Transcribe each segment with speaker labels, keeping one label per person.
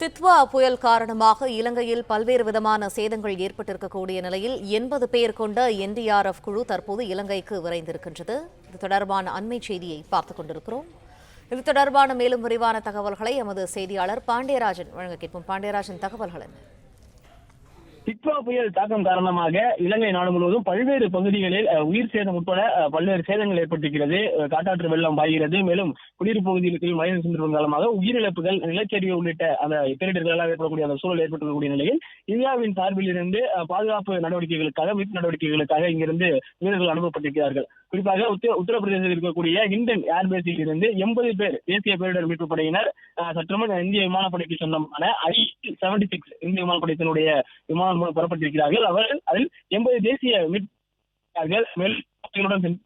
Speaker 1: Ditwah புயல் காரணமாக இலங்கையில் பல்வேறு விதமான சேதங்கள் ஏற்பட்டிருக்கக்கூடிய நிலையில் எண்பது பேர் கொண்ட என்டிஆர்எஃப் குழு தற்போது இலங்கைக்கு விரைந்திருக்கின்றது. இது தொடர்பான அண்மை செய்தியை பார்த்துக் கொண்டிருக்கிறோம். இது தொடர்பான மேலும் விரிவான தகவல்களை எமது செய்தியாளர் பாண்டியராஜன் வழங்க கேட்போம். பாண்டியராஜன் தகவல்கள் என்ன?
Speaker 2: டிக்வா புயல் தாக்கம் காரணமாக இலங்கை நாடு முழுவதும் பல்வேறு பகுதிகளில் உயிர் சேதம் உட்பட பல்வேறு சேதங்கள் ஏற்பட்டிருக்கிறது. காட்டாற்று வெள்ளம் பாய்கிறது. மேலும் குடியிருப்பு பகுதிகளுக்கு மழை சென்று காரணமாக உயிரிழப்புகள் நிலச்சரிவு உள்ளிட்ட அந்த பேரிடர்களால் ஏற்படக்கூடிய அந்த சூழல் ஏற்பட்டிருக்கக்கூடிய நிலையில் இந்தியாவின் சார்பில் இருந்து பாதுகாப்பு நடவடிக்கைகளுக்காக மீட்பு நடவடிக்கைகளுக்காக இங்கிருந்து வீரர்கள் அனுப்பப்பட்டிருக்கிறார்கள். குறிப்பாக உத்தர உத்தரப்பிரதேசத்தில் இருக்கக்கூடிய ஹிண்டன் ஏர்பேஸில் இருந்து எண்பது பேர் தேசிய பேரிடர் மீட்பு படையினர் அஹ், சற்றுமுன் இந்திய விமானப்படைக்கு சொந்தமான ஐ செவன்டி சிக்ஸ் இந்திய விமானப்படையினுடைய விமானம் மூலம் புறப்பட்டிருக்கிறார்கள். அவர்கள் அதில் எண்பது தேசிய மீட்பாளர்கள் மேலும்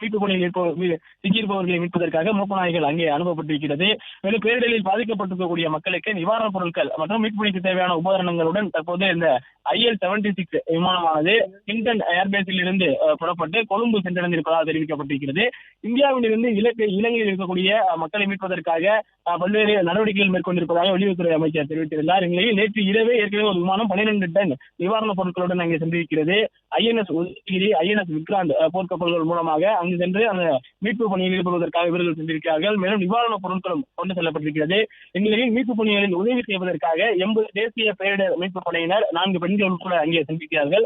Speaker 2: மீட்பு பணியில் இருப்பவர் சிக்கியிருப்பவர்களை மீட்பதற்காக மூப்பு நாய்கள் அங்கே அனுப்பப்பட்டிருக்கிறது. மேலும் பேரிடரில் பாதிக்கப்பட்டிருக்கக்கூடிய மக்களுக்கு நிவாரணப் பொருட்கள் மற்றும் மீட்பு பணிக்கு தேவையான உபகரணங்களுடன் தற்போது இந்த ஐஎல் செவன்டி சிக்ஸ் விமானமானது கிண்டன் ஏர்பேஸில் இருந்து புறப்பட்டு கொழும்பு சென்றடைந்திருப்பதாக தெரிவிக்கப்பட்டிருக்கிறது. இந்தியாவில் இருந்து இலங்கையில் இருக்கக்கூடிய மக்களை மீட்பதற்காக பல்வேறு நடவடிக்கைகள் மேற்கொண்டிருப்பதாக வெளியுறவுத்துறை அமைச்சர் தெரிவித்திருந்தார். இந்நிலையில் நேற்று இரவே ஏற்கனவே ஒரு விமானம் பன்னிரண்டு டன் நிவாரணப் பொருட்களுடன் அங்கே சென்றிருக்கிறது. ஐஎன்எஸ் உதயகிரி ஐஎன்எஸ் விக்ராந்த் போர்க்கப்பல்கள் மூலமாக அங்கு சென்று அந்த மீட்பு பணியில் ஈடுபடுவதற்காக இவர்கள் சென்றிருக்கிறார்கள். மேலும் நிவாரணப் பொருட்களும் கொண்டு செல்லப்பட்டிருக்கிறது. இந்நிலையில் மீட்பு பணிகளில் உதவி செய்வதற்காக எண்பது தேசிய பேரிடர் மீட்பு படையினர் நான்கு பெண்கள் உட்பட அங்கே சென்றிருக்கிறார்கள்